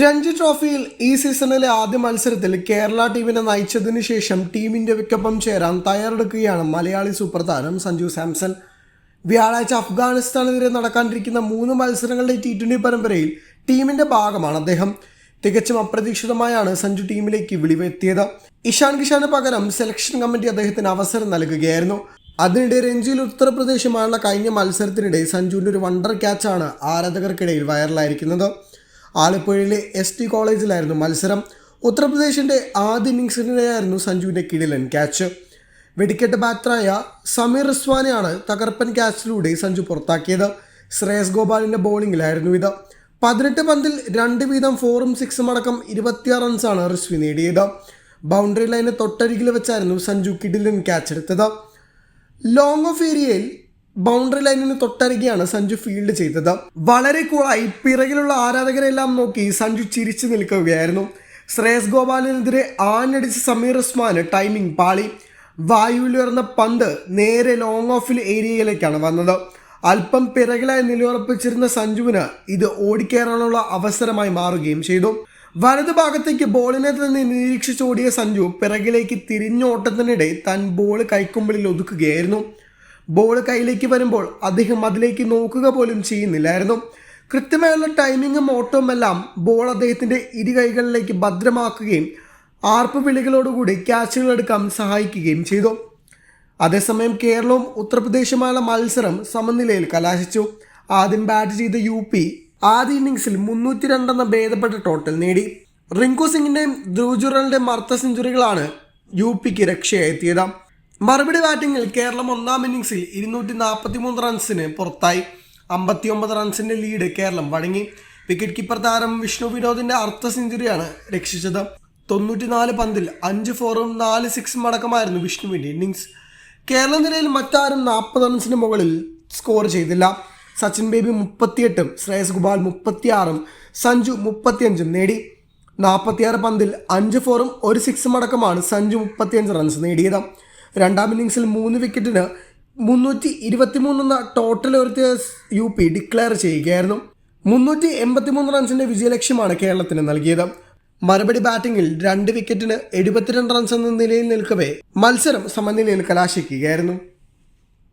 രഞ്ജി ട്രോഫിയിൽ ഈ സീസണിലെ ആദ്യ മത്സരത്തിൽ കേരള ടീമിനെ നയിച്ചതിനു ശേഷം ടീം ഇന്ത്യക്കൊപ്പം ചേരാൻ തയ്യാറെടുക്കുകയാണ് മലയാളി സൂപ്പർ താരം സഞ്ജു സാംസൺ. വ്യാഴാഴ്ച അഫ്ഗാനിസ്ഥാനെതിരെ നടക്കാനിരിക്കുന്ന മൂന്ന് മത്സരങ്ങളുടെ ടി ട്വന്റി പരമ്പരയിൽ ടീമിന്റെ ഭാഗമാണ് അദ്ദേഹം. തികച്ചും അപ്രതീക്ഷിതമായാണ് സഞ്ജു ടീമിലേക്ക് വിളിവെത്തിയത്. ഇഷാൻ കിഷാന് പകരം സെലക്ഷൻ കമ്മിറ്റി അദ്ദേഹത്തിന് അവസരം നൽകുകയായിരുന്നു. അതിനിടെ രഞ്ജിയിൽ ഉത്തർപ്രദേശുമായുള്ള കഴിഞ്ഞ മത്സരത്തിനിടെ സഞ്ജുവിന്റെ ഒരു വണ്ടർ ക്യാച്ചാണ് ആരാധകർക്കിടയിൽ വൈറലായിരിക്കുന്നത്. ആലപ്പുഴയിലെ എസ് ടി കോളേജിലായിരുന്നു മത്സരം. ഉത്തർപ്രദേശിന്റെ ആദ്യ ഇന്നിങ്സിനിടെയായിരുന്നു സഞ്ജുവിന്റെ കിടിലൻ ക്യാച്ച് വെടിക്കെട്ട് ബാറ്ററായ സമീർ റിസ്വാനെയാണ് തകർപ്പൻ ക്യാച്ചിലൂടെ സഞ്ജു പുറത്താക്കിയത്. ശ്രേയസ് ഗോപാലിന്റെ ബോളിംഗിലായിരുന്നു ഇത്. പതിനെട്ട് പന്തിൽ രണ്ട് വീതം ഫോറും സിക്സും അടക്കം ഇരുപത്തിയാറ് റൺസാണ് റിസ്വി നേടിയത്. ബൗണ്ടറി ലൈന് തൊട്ടരികിൽ വെച്ചായിരുന്നു സഞ്ജു കിടിലൻ ക്യാച്ച് എടുത്തത്. ലോങ് ഓഫ് ഏരിയയിൽ ബൗണ്ടറി ലൈനിന് തൊട്ടരികെയാണ് സഞ്ജു ഫീൽഡ് ചെയ്തത്. വളരെ കൂളായി പിറകിലുള്ള ആരാധകരെല്ലാം നോക്കി സഞ്ജു ചിരിച്ചു നിൽക്കുകയായിരുന്നു. ശ്രേയസ് ഗോപാലിനെതിരെ ആഞ്ഞടിച്ച് സമീർ ഉസ്മാന് ടൈമിംഗ് പാളി. വായുവിലുയർന്ന പന്ത് നേരെ ലോങ് ഓഫിൽ ഏരിയയിലേക്കാണ് വന്നത്. അല്പം പിറകിലായി നിലയുറപ്പിച്ചിരുന്ന സഞ്ജുവിന് ഇത് ഓടിക്കേറാനുള്ള അവസരമായി മാറുകയും ചെയ്തു. വലതുഭാഗത്തേക്ക് ബോളിനെ തന്നെ നിരീക്ഷിച്ചോടിയ സഞ്ജു പിറകിലേക്ക് തിരിഞ്ഞോട്ടത്തിനിടെ താൻ ബോൾ കൈക്കുമ്പിളിൽ ഒതുക്കുകയായിരുന്നു. ബോൾ കയ്യിലേക്ക് വരുമ്പോൾ അദ്ദേഹം അതിലേക്ക് നോക്കുക പോലും ചെയ്യുന്നില്ലായിരുന്നു. കൃത്യമായുള്ള ടൈമിങ്ങും ഓട്ടവും എല്ലാം ബോൾ അദ്ദേഹത്തിന്റെ ഇരു കൈകളിലേക്ക് ഭദ്രമാക്കുകയും ആർപ്പ് വിളികളോടുകൂടി ക്യാച്ചുകൾ എടുക്കാൻ സഹായിക്കുകയും ചെയ്തു. അതേസമയം കേരളവും ഉത്തർപ്രദേശുമായുള്ള മത്സരം സമനിലയിൽ കലാശിച്ചു. ആദ്യം ബാറ്റ് ചെയ്ത യു പി ആദ്യ ഇന്നിങ്സിൽ മുന്നൂറ്റി രണ്ടെന്ന ഭേദപ്പെട്ട ടോട്ടൽ നേടി. റിങ്കു സിംഗിന്റെയും ധ്രുവജുറലിന്റെയും അർദ്ധ സെഞ്ചുറികളാണ് യു പിക്ക് രക്ഷയെത്തിയത് മറുപടി ബാറ്റിംഗിൽ കേരളം ഒന്നാം ഇന്നിംഗ്സിൽ ഇരുന്നൂറ്റി നാൽപ്പത്തി മൂന്ന് റൺസിന് പുറത്തായി. അമ്പത്തി ഒമ്പത് റൺസിന്റെ ലീഡ് കേരളം വഴങ്ങി. വിക്കറ്റ് കീപ്പർ താരം വിഷ്ണു വിനോദിന്റെ അർദ്ധ സെഞ്ചുറിയാണ് രക്ഷിച്ചത്. തൊണ്ണൂറ്റിനാല് പന്തിൽ അഞ്ച് ഫോറും നാല് സിക്സും അടക്കമായിരുന്നു വിഷ്ണുവിന്റെ ഇന്നിങ്സ് കേരള നിലയിൽ മറ്റാരും നാൽപ്പത് റൺസിന് മുകളിൽ സ്കോർ ചെയ്തില്ല. സച്ചിൻ ബേബി മുപ്പത്തിയെട്ടും ശ്രേയസ് ഗോപാൽ മുപ്പത്തിയാറും സഞ്ജു മുപ്പത്തിയഞ്ചും നേടി. നാൽപ്പത്തിയാറ് പന്തിൽ അഞ്ച് ഫോറും ഒരു സിക്സും അടക്കമാണ് സഞ്ജു മുപ്പത്തിയഞ്ച് റൺസ് നേടിയത്. രണ്ടാം ഇന്നിങ്സിൽ മൂന്ന് വിക്കറ്റിന് മുന്നൂറ്റി ഇരുപത്തിമൂന്നെന്ന ടോട്ടൽ ഉയർത്തിയ യു പി ഡിക്ലെയർ ചെയ്യുകയായിരുന്നു. മുന്നൂറ്റി എൺപത്തിമൂന്ന് റൺസിന്റെ വിജയലക്ഷ്യമാണ് കേരളത്തിന് നൽകിയത്. മറുപടി ബാറ്റിംഗിൽ രണ്ട് വിക്കറ്റിന് എഴുപത്തിരണ്ട് റൺസ് എന്ന നിലയിൽ നിൽക്കവേ മത്സരം സമനിലയിൽ കലാശിക്കുകയായിരുന്നു.